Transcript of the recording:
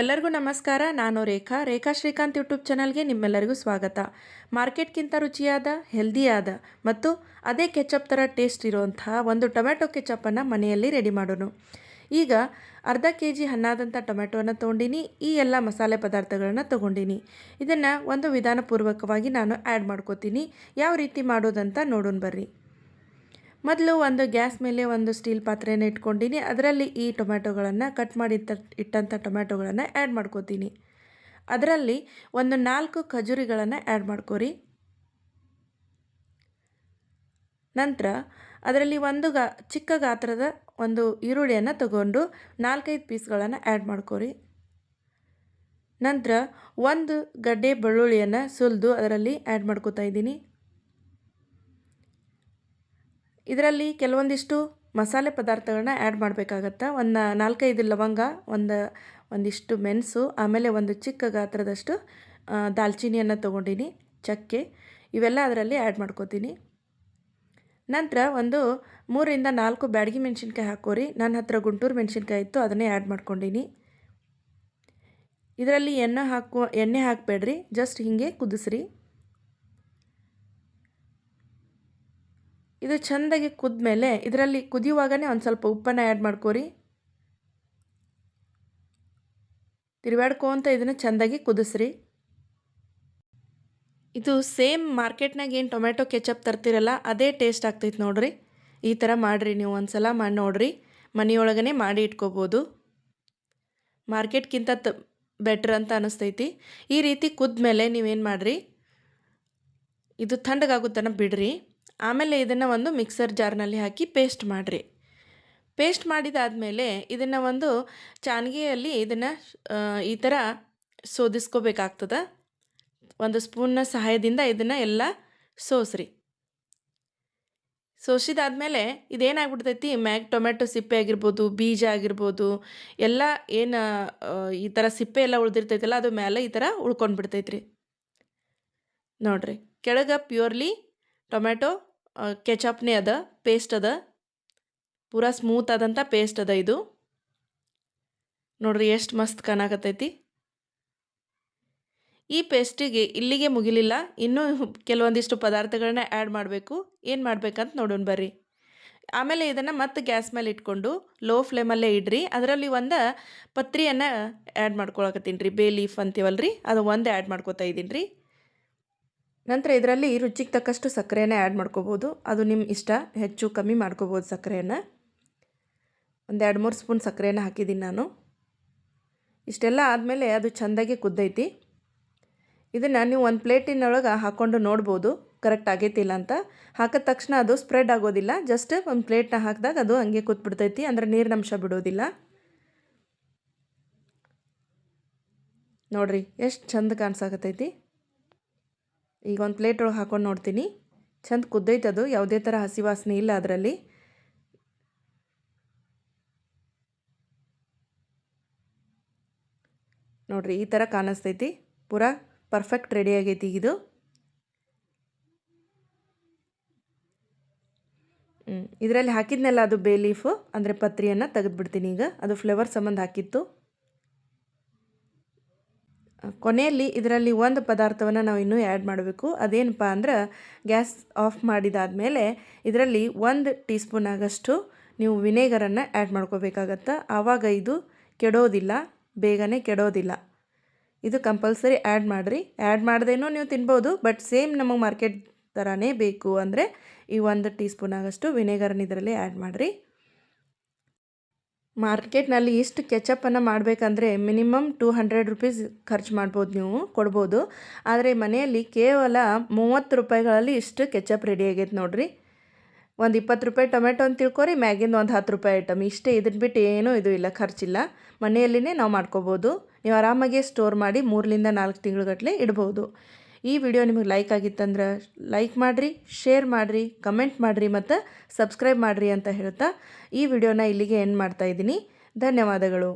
ಎಲ್ಲರಿಗೂ ನಮಸ್ಕಾರ. ನಾನು ರೇಖಾ. ರೇಖಾ ಶ್ರೀಕಾಂತ್ ಯೂಟ್ಯೂಬ್ ಚಾನಲ್ಗೆ ನಿಮ್ಮೆಲ್ಲರಿಗೂ ಸ್ವಾಗತ. ಮಾರ್ಕೆಟ್ಗಿಂತ ರುಚಿಯಾದ, ಹೆಲ್ದಿಯಾದ ಮತ್ತು ಅದೇ ಕೆಚಪ್ ಥರ ಟೇಸ್ಟ್ ಇರುವಂತಹ ಒಂದು ಟೊಮೆಟೊ ಕೆಚಪ್ಪನ್ನು ಮನೆಯಲ್ಲಿ ರೆಡಿ ಮಾಡೋಣ ಈಗ ಅರ್ಧ ಕೆ ಜಿ ಹಣ್ಣಾದಂಥ ಟೊಮೆಟೊನ ತೊಗೊಂಡಿನಿ. ಈ ಎಲ್ಲ ಮಸಾಲೆ ಪದಾರ್ಥಗಳನ್ನು ತೊಗೊಂಡಿನಿ. ಇದನ್ನು ಒಂದು ವಿಧಾನಪೂರ್ವಕವಾಗಿ ನಾನು ಆ್ಯಡ್ ಮಾಡ್ಕೋತೀನಿ. ಯಾವ ರೀತಿ ಮಾಡೋದಂತ ನೋಡೋಣ ಬರ್ರಿ. ಮೊದಲು ಒಂದು ಗ್ಯಾಸ್ ಮೇಲೆ ಒಂದು ಸ್ಟೀಲ್ ಪಾತ್ರೆಯನ್ನು ಇಟ್ಕೊಂಡಿನಿ. ಅದರಲ್ಲಿ ಈ ಟೊಮ್ಯಾಟೊಗಳನ್ನು ಕಟ್ ಮಾಡಿ ಇಟ್ಟಂಥ ಟೊಮ್ಯಾಟೊಗಳನ್ನು ಆ್ಯಡ್ ಮಾಡ್ಕೋತೀನಿ. ಅದರಲ್ಲಿ ಒಂದು ನಾಲ್ಕು ಖಜೂರಿಗಳನ್ನು ಆ್ಯಡ್ ಮಾಡ್ಕೋರಿ. ನಂತರ ಅದರಲ್ಲಿ ಒಂದು ಗಾ, ಚಿಕ್ಕ ಗಾತ್ರದ ಒಂದು ಈರುಳ್ಳಿಯನ್ನು ತಗೊಂಡು ನಾಲ್ಕೈದು ಪೀಸ್ಗಳನ್ನು ಆ್ಯಡ್ ಮಾಡ್ಕೋರಿ. ನಂತರ ಒಂದು ಗಡ್ಡೆ ಬೆಳ್ಳುಳ್ಳಿಯನ್ನು ಸುಲಿದು ಅದರಲ್ಲಿ ಆ್ಯಡ್ ಮಾಡ್ಕೋತಾ ಇದ್ದೀನಿ. ಇದರಲ್ಲಿ ಕೆಲವೊಂದಿಷ್ಟು ಮಸಾಲೆ ಪದಾರ್ಥಗಳನ್ನ ಆ್ಯಡ್ ಮಾಡಬೇಕಾಗತ್ತೆ. ಒಂದು ನಾಲ್ಕೈದು ಲವಂಗ, ಒಂದು, ಒಂದಿಷ್ಟು ಮೆಣಸು, ಆಮೇಲೆ ಒಂದು ಚಿಕ್ಕ ಗಾತ್ರದಷ್ಟು ದಾಲ್ಚಿನಿಯನ್ನು ತೊಗೊಂಡಿನಿ, ಚಕ್ಕೆ. ಇವೆಲ್ಲ ಅದರಲ್ಲಿ ಆ್ಯಡ್ ಮಾಡ್ಕೋತೀನಿ. ನಂತರ ಒಂದು ಮೂರರಿಂದ ನಾಲ್ಕು ಬ್ಯಾಡಗಿ ಮೆಣಸಿನ್ಕಾಯಿ ಹಾಕೋರಿ. ನನ್ನ ಹತ್ರ ಗುಂಟೂರು ಮೆಣಸಿನ್ಕಾಯಿ ಇತ್ತು, ಅದನ್ನೇ ಆ್ಯಡ್ ಮಾಡ್ಕೊಂಡಿನಿ. ಇದರಲ್ಲಿ ಎಣ್ಣೆ ಹಾಕುವ ಎಣ್ಣೆ ಹಾಕಬೇಡ್ರಿ, ಜಸ್ಟ್ ಹೀಗೆ ಕುದಿಸ್ರಿ. ಇದು ಚೆಂದಾಗಿ ಕುದ್ಮೇಲೆ ಇದರಲ್ಲಿ ಕುದಿಯುವಾಗನೇ ಒಂದು ಸ್ವಲ್ಪ ಉಪ್ಪನ್ನು ಆ್ಯಡ್ ಮಾಡ್ಕೋರಿ. ತಿರುವಾಡ್ಕೊಂತ ಇದನ್ನು ಚೆಂದಾಗಿ ಕುದಿಸ್ರಿ. ಇದು ಸೇಮ್ ಮಾರ್ಕೆಟ್ನಾಗ ಏನು ಟೊಮೆಟೊ ಕೆಚಪ್ ತರ್ತಿರಲ್ಲ, ಅದೇ ಟೇಸ್ಟ್ ಆಗ್ತೈತೆ ನೋಡ್ರಿ. ಈ ಥರ ಮಾಡಿರಿ ನೀವು ಒಂದು ಸಲ ಮಾಡಿ ನೋಡ್ರಿ. ಮನೆಯೊಳಗನೆ ಮಾಡಿ ಇಟ್ಕೋಬೋದು. ಮಾರ್ಕೆಟ್ಗಿಂತ ತ ಬೆಟ್ರ್ ಅಂತ ಅನಿಸ್ತೈತಿ. ಈ ರೀತಿ ಕುದ್ಮೇಲೆ ನೀವೇನು ಮಾಡಿರಿ? ಇದು ತಣ್ಣಗಾಗುತ್ತನ ಬಿಡ್ರಿ. ಆಮೇಲೆ ಇದನ್ನು ಒಂದು ಮಿಕ್ಸರ್ ಜಾರ್ನಲ್ಲಿ ಹಾಕಿ ಪೇಸ್ಟ್ ಮಾಡಿರಿ. ಪೇಸ್ಟ್ ಮಾಡಿದಾದಮೇಲೆ ಇದನ್ನು ಒಂದು ಚಾನ್ಗಿಯಲ್ಲಿ ಇದನ್ನು ಈ ಥರ ಸೋದಿಸ್ಕೋಬೇಕಾಗ್ತದೆ. ಒಂದು ಸ್ಪೂನ್ನ ಸಹಾಯದಿಂದ ಇದನ್ನು ಎಲ್ಲ ಸೋಸ್ರಿ. ಸೋಸಿದಾದ್ಮೇಲೆ ಇದೇನಾಗ್ಬಿಡ್ತೈತಿ? ಮ್ಯಾಗ್ ಟೊಮೆಟೊ ಸಿಪ್ಪೆ ಆಗಿರ್ಬೋದು, ಬೀಜ ಆಗಿರ್ಬೋದು, ಎಲ್ಲ ಏನು ಈ ಥರ ಸಿಪ್ಪೆ ಎಲ್ಲ ಉಳ್ದಿರ್ತೈತಲ್ಲ, ಅದು ಮೇಲೆ ಈ ಥರ ಉಳ್ಕೊಂಡು ಬಿಡ್ತೈತ್ರಿ ನೋಡಿರಿ, ಕೆಳಗೆ ಪ್ಯೂರ್ಲಿ ಟೊಮೆಟೊ ಕೆಚಪ್ನೇ ಅದ ಪೇಸ್ಟ್ ಅದ. ಪೂರಾ ಸ್ಮೂತ್ ಆದಂಥ ಪೇಸ್ಟ್ ಅದ ಇದು. ನೋಡ್ರಿ ಎಷ್ಟು ಮಸ್ತ್ ಕಾಣಕತ್ತೈತಿ ಈ ಪೇಸ್ಟಿಗೆ ಇಲ್ಲಿಗೆ ಮುಗಿಲಿಲ್ಲ, ಇನ್ನೂ ಕೆಲವೊಂದಿಷ್ಟು ಪದಾರ್ಥಗಳನ್ನ ಆ್ಯಡ್ ಮಾಡಬೇಕು. ಏನು ಮಾಡ್ಬೇಕಂತ ನೋಡೋಣ ಬರ್ರಿ. ಆಮೇಲೆ ಇದನ್ನು ಮತ್ತೆ ಗ್ಯಾಸ್ ಮೇಲೆ ಇಟ್ಕೊಂಡು ಲೋ ಫ್ಲೇಮಲ್ಲೇ ಇಡ್ರಿ. ಅದರಲ್ಲಿ ಒಂದು ಪತ್ರಿಯನ್ನು ಆ್ಯಡ್ ಮಾಡ್ಕೊಳಕತ್ತೀನಿ ರೀ. ಬೇ ಲೀಫ್ ಅಂತೀವಲ್ರಿ, ಅದು ಒಂದು ಆ್ಯಡ್ ಮಾಡ್ಕೋತಾ ಇದ್ದೀನಿ ರೀ. ನಂತರ ಇದರಲ್ಲಿ ರುಚಿಗೆ ತಕ್ಕಷ್ಟು ಸಕ್ಕರೆನೇ ಆ್ಯಡ್ ಮಾಡ್ಕೋಬೋದು. ಅದು ನಿಮ್ಮ ಇಷ್ಟ. ಹೆಚ್ಚು ಕಮ್ಮಿ ಮಾಡ್ಕೋಬೋದು ಸಕ್ಕರೆಯನ್ನು. ಒಂದು ಎರಡು ಮೂರು ಸ್ಪೂನ್ ಸಕ್ಕರೆಯನ್ನು ಹಾಕಿದ್ದೀನಿ ನಾನು. ಇಷ್ಟೆಲ್ಲ ಆದಮೇಲೆ ಅದು ಚೆಂದಾಗಿ ಕುದ್ದೈತಿ. ಇದನ್ನು ನೀವು ಒಂದು ಪ್ಲೇಟಿನೊಳಗೆ ಹಾಕ್ಕೊಂಡು ನೋಡ್ಬೋದು. ಕರೆಕ್ಟ್ ಆಗೈತಿಲ್ಲ ಅಂತ. ಹಾಕಿದ ತಕ್ಷಣ ಅದು ಸ್ಪ್ರೆಡ್ ಆಗೋದಿಲ್ಲ. ಜಸ್ಟ್ ಒಂದು ಪ್ಲೇಟ್ನ ಹಾಕಿದಾಗ ಅದು ಹಂಗೆ ಕೂತ್ಬಿಡ್ತೈತಿ. ಅಂದರೆ ನೀರಿನ ಅಂಶ ಬಿಡೋದಿಲ್ಲ. ನೋಡಿರಿ, ಎಷ್ಟು ಚಂದ ಕಾಣಿಸಾಕತ್ತೈತಿ. ಈಗ ಒಂದು ಪ್ಲೇಟ್ ಒಳಗೆ ಹಾಕೊಂಡು ನೋಡ್ತೀನಿ. ಚಂದ ಕುದ್ದೈತೆ ಅದು, ಯಾವುದೇ ಥರ ಹಸಿ ವಾಸನೆ ಇಲ್ಲ ಅದರಲ್ಲಿ. ನೋಡಿರಿ, ಈ ಥರ ಕಾಣಿಸ್ತೈತಿ. ಪೂರ ಪರ್ಫೆಕ್ಟ್ ರೆಡಿ ಆಗೈತಿ ಇದು. ಇದರಲ್ಲಿ ಹಾಕಿದ್ನೆಲ್ಲ ಅದು ಬೇ ಲೀಫು ಅಂದರೆ ಪತ್ರಿಯನ್ನು ತೆಗೆದುಬಿಡ್ತೀನಿ ಈಗ. ಅದು ಫ್ಲೇವರ್ ಸಂಬಂಧ ಹಾಕಿತ್ತು. ಕೊನೆಯಲ್ಲಿ ಇದರಲ್ಲಿ ಒಂದು ಪದಾರ್ಥವನ್ನು ನಾವು ಇನ್ನೂ ಆ್ಯಡ್ ಮಾಡಬೇಕು. ಅದೇನಪ್ಪ ಅಂದ್ರೆ ಗ್ಯಾಸ್ ಆಫ್ ಮಾಡಿದಾದಮೇಲೆ ಇದರಲ್ಲಿ ಒಂದು ಟೀ ಸ್ಪೂನ್ ಆಗಷ್ಟು ನೀವು ವಿನೇಗರನ್ನು ಆ್ಯಡ್ ಮಾಡ್ಕೋಬೇಕಾಗತ್ತೆ. ಆವಾಗ ಇದು ಕೆಡೋದಿಲ್ಲ, ಬೇಗನೆ ಕೆಡೋದಿಲ್ಲ. ಇದು ಕಂಪಲ್ಸರಿ ಆ್ಯಡ್ ಮಾಡಿರಿ. ಆ್ಯಡ್ ಮಾಡ್ದೇನೂ ನೀವು ತಿನ್ಬೋದು ಬಟ್ ಸೇಮ್ ನಮಗೆ ಮಾರ್ಕೆಟ್ ಥರನೇ ಬೇಕು ಅಂದರೆ ಈ ಒಂದು ಟೀ ಸ್ಪೂನ್ ಆಗಷ್ಟು ವಿನೇಗರನ್ನು ಇದರಲ್ಲಿ ಆ್ಯಡ್ ಮಾಡಿರಿ. ಮಾರ್ಕೆಟ್ನಲ್ಲಿ ಇಷ್ಟು ಕೆಚಪ್ಪನ್ನು ಮಾಡಬೇಕಂದ್ರೆ ಮಿನಿಮಮ್ ಟೂ ಹಂಡ್ರೆಡ್ ರುಪೀಸ್ ಖರ್ಚು ಮಾಡ್ಬೋದು ನೀವು, ಕೊಡ್ಬೋದು. ಆದರೆ ಮನೆಯಲ್ಲಿ ಕೇವಲ ಮೂವತ್ತು ರೂಪಾಯಿಗಳಲ್ಲಿ ಇಷ್ಟು ಕೆಚಪ್ ರೆಡಿ ಆಗೈತೆ ನೋಡಿರಿ. ಒಂದು ಇಪ್ಪತ್ತು ರೂಪಾಯಿ ಟೊಮೆಟೊ ಅಂತ ತಿಳ್ಕೊರಿ, ಮ್ಯಾಗಿಂದ ಒಂದು ಹತ್ತು ರೂಪಾಯಿ ಐಟಮ್ ಇಷ್ಟೇ ಇದನ್ನ ಬಿಟ್ಟು ಏನೂ ಇದು ಇಲ್ಲ, ಖರ್ಚಿಲ್ಲ. ಮನೆಯಲ್ಲಿನೇ ನಾವು ಮಾಡ್ಕೋಬೋದು. ನೀವು ಆರಾಮಾಗಿ ಸ್ಟೋರ್ ಮಾಡಿ ಮೂರರಿಂದ ನಾಲ್ಕು ತಿಂಗಳುಗಟ್ಟಲೆ ಇಡ್ಬೋದು. ಈ ವಿಡಿಯೋ ನಿಮಗೆ ಲೈಕ್ ಆಗಿತ್ತಂದ್ರೆ ಲೈಕ್ ಮಾಡಿರಿ ಶೇರ್ ಮಾಡಿರಿ ಕಮೆಂಟ್ ಮಾಡಿರಿ ಮತ್ತು ಸಬ್ಸ್ಕ್ರೈಬ್ ಮಾಡಿರಿ ಅಂತ ಹೇಳ್ತಾ ಈ ವಿಡಿಯೋನ ಇಲ್ಲಿಗೆ ಎಂಡ್ ಮಾಡ್ತಾ ಇದ್ದೀನಿ. ಧನ್ಯವಾದಗಳು.